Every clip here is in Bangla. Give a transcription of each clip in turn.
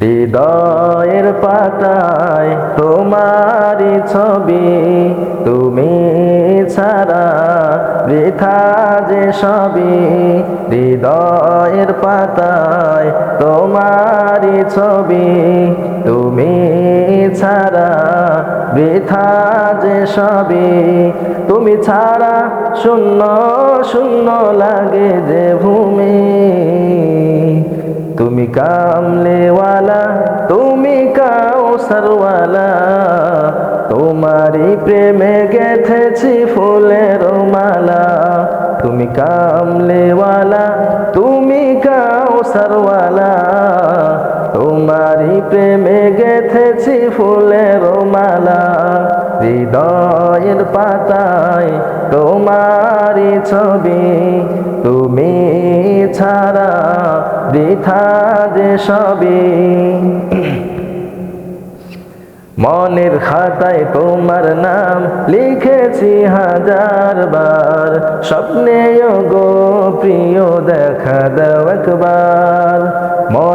হৃদয়ের পাতায় তোমারই ছবি, তুমি ছাড়া বৃথা যে সবই। হৃদয়ের পাতায় তোমারই ছবি, তুমি ছাড়া বৃথা যে সবই। তুমি ছাড়া শূন্য শূন্য লাগে যে ভূমি। কামলেওয়ালা, তুমি কাউসারওয়ালা তোমারই প্রেমে গেথেছি ফুলের মালা। তুমি কামলেওয়ালা, তুমি কাউসারওয়ালা তোমারই প্রেমে গেথেছি ফুলের মালা। হৃদয়ের পাতায় তোমারই ছবি, তুমি ছাড়া বৃথা সবে। মনের খাতায় তোমার নাম লিখেছি হাজার বার। স্বপ্নে গো প্রিয় দেখা দাও একবার।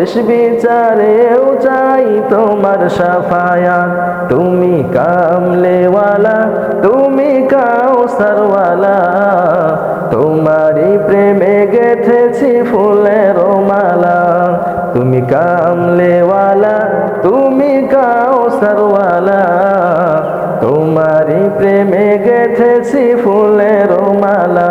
শেষ বিচারেও চাই তোমার সাফায়াত। তুমি কামলেওয়ালা, তুমি কাউসারওয়ালা। তোমারই প্রেমে গেথেছি ফুলের মালা। তুমি কামলেওয়ালা, তুমি কাউসারওয়ালা। তোমারই প্রেমে গেথেছি ফুলের মালা।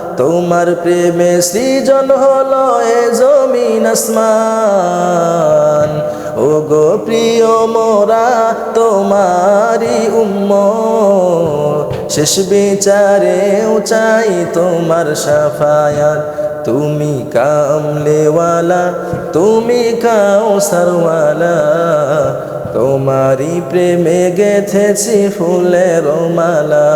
তোমার প্রেমে সৃজন হলো এ জমিন আসমান। ও গো প্রিয় মোরা তোমারি উম্ম শেষ বিচারে চাই তোমার সাফায়াত। তুমি কামলেওয়ালা, তুমি কাউসারওয়ালা। তোমারি প্রেমে গেথেছি ফুলের মালা।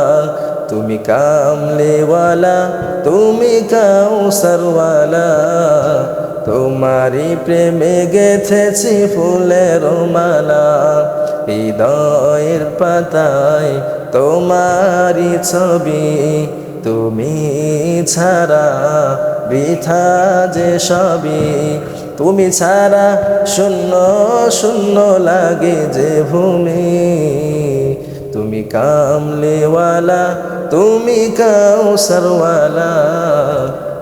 তুমি কামলেওয়ালা, তুমি কাউসারওয়ালা। তোমারি প্রেমে গেথেছি ফুলের মালা। হৃদয়ের পাতায় তোমারি ছবি। তুমি ছাড়া বৃথা যে সবই। তুমি ছাড়া শূন্য শূন্য লাগে যে ভূমি। তুমি কামলেওয়ালা, তুমি কাউসারওয়ালা।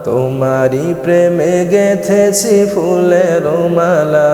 তোমারি প্রেমে গেথেছি ফুলের মালা।